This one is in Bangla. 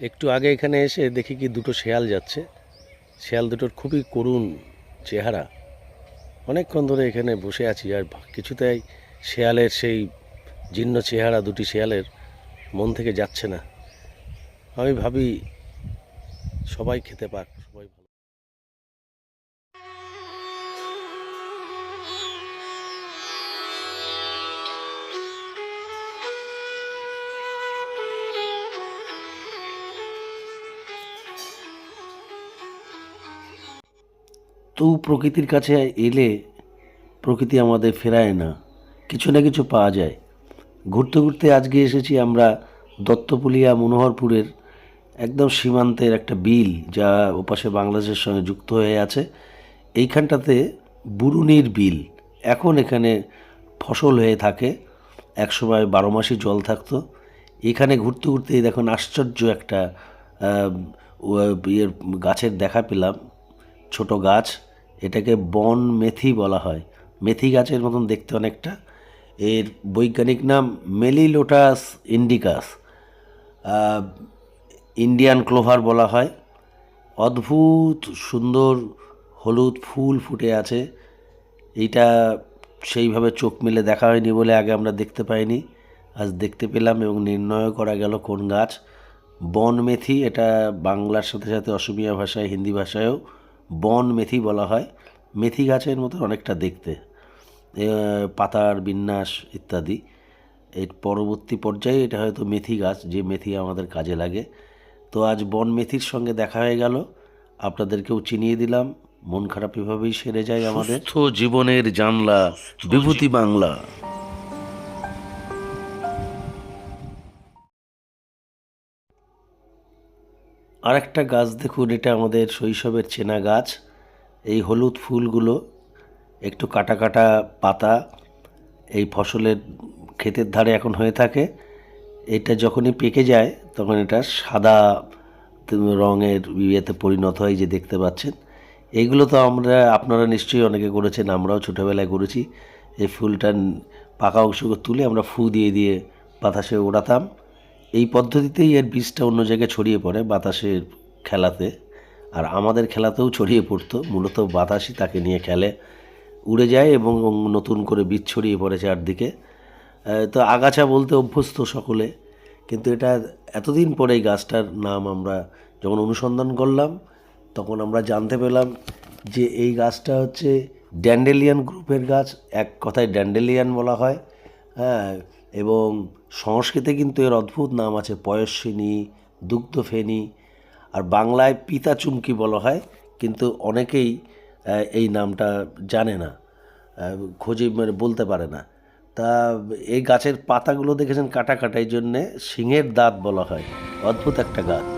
একটু আগে এখানে এসে দেখি কি দুটো শেয়াল যাচ্ছে। শেয়াল দুটোর খুবই করুণ চেহারা। অনেকক্ষণ ধরে এখানে বসে আছি আর কিছুতেই শেয়ালের সেই জীর্ণ চেহারা দুটি শেয়ালের মন থেকে যাচ্ছে না। আমি ভাবি সবাই খেতে পাক, সবাই প্রকৃতির কাছে এলে প্রকৃতি আমাদের ফেরায় না। কিছু না কিছু পাওয়া যায়। ঘুরতে ঘুরতে আজকে এসেছি আমরা দত্তপুলিয়া মনোহরপুরের একদম সীমান্তের একটা বিল যা ওপাশে বাংলাদেশের সঙ্গে যুক্ত হয়ে আছে। এইখানটাতে বুরুনির বিল। এখন এখানে ফসল হয়ে থাকে। একসময় বারো মাসই জল থাকতো। এখানে ঘুরতে ঘুরতে দেখুন আশ্চর্য একটা ইয়ের গাছের দেখা পেলাম। ছোট গাছ। এটাকে বন মেথি বলা হয়। মেথি গাছের মতন দেখতে অনেকটা। এর বৈজ্ঞানিক নাম মেলিলোটাস ইন্ডিকাস। ইন্ডিয়ান ক্লোভার বলা হয়। অদ্ভুত সুন্দর হলুদ ফুল ফুটে আছে। এইটা সেইভাবে চোখ মেলে দেখা হয়নি বলে আগে আমরা দেখতে পাইনি। আজ দেখতে পেলাম এবং নির্ণয় করা গেল কোন গাছ। বন মেথি, এটা বাংলার সাথে সাথে অসমীয়া ভাষায়, হিন্দি ভাষায়ও। বন মেথি বলা হয়। মেথি গাছের মতো অনেকটা দেখতে। পাতার বিন্যাস ইত্যাদি। এর পরবর্তী পর্যায়ে এটা হয়তো মেথি গাছ যে মেথি আমাদের কাজে লাগে। তো আজ বন মেথির সঙ্গে দেখা হয়ে গেল। আপনাদেরকেও চিনিয়ে দিলাম। মন খারাপ এভাবেই সেরে যায় আমাদের। সুস্থ জীবনের জানলা বিভূতি বাংলা। আরেকটা গাছ দেখুন, এটা আমাদের শৈশবের চেনা গাছ। এই হলুদ ফুলগুলো, একটু কাটা কাটা পাতা, এই ফসলের ক্ষেতের ধারে এখন হয়ে থাকে। এটা যখনই পেকে যায়, তখন এটা সাদা রঙের ইয়েতে পরিণত হয় যে দেখতে পাচ্ছেন। এইগুলো তো আমরা, আপনারা নিশ্চয়ই অনেকে করেছেন, আমরাও ছোটোবেলায় করেছি। এই ফুলটা পাকা অংশকে তুলে আমরা ফু দিয়ে দিয়ে বাতাসে ওড়াতাম। এই পদ্ধতিতেই এর বীজটা অন্য জায়গায় ছড়িয়ে পড়ে বাতাসের খেলাতে। আর আমাদের খেলাতেও ছড়িয়ে পড়তো। মূলত বাতাসই তাকে নিয়ে খেলে। উড়ে যায় এবং নতুন করে বীজ ছড়িয়ে পড়ে চারদিকে। তো আগাছা বলতে অভ্যস্ত সকলে। কিন্তু এটা এতদিন পরে এই গাছটার নাম আমরা যখন অনুসন্ধান করলাম, তখন আমরা জানতে পেলাম যে এই গাছটা হচ্ছে ড্যান্ডেলিয়ান গ্রুপের গাছ। এক কথায় ড্যান্ডেলিয়ান বলা হয়। হ্যাঁ এবং সংস্কৃতে কিন্তু এর অদ্ভুত নাম আছে পয়স্বিনী দুগ্ধফেনী, আর বাংলায় পিতা চুমকি বলা হয়, কিন্তু অনেকেই এই নামটা জানে না খোঁজে মানে বলতে পারে না। তা এই গাছের পাতাগুলো দেখেছেন কাটা কাটা, এই জন্যে শিঙের দাঁত বলা হয়। অদ্ভুত একটা গাছ।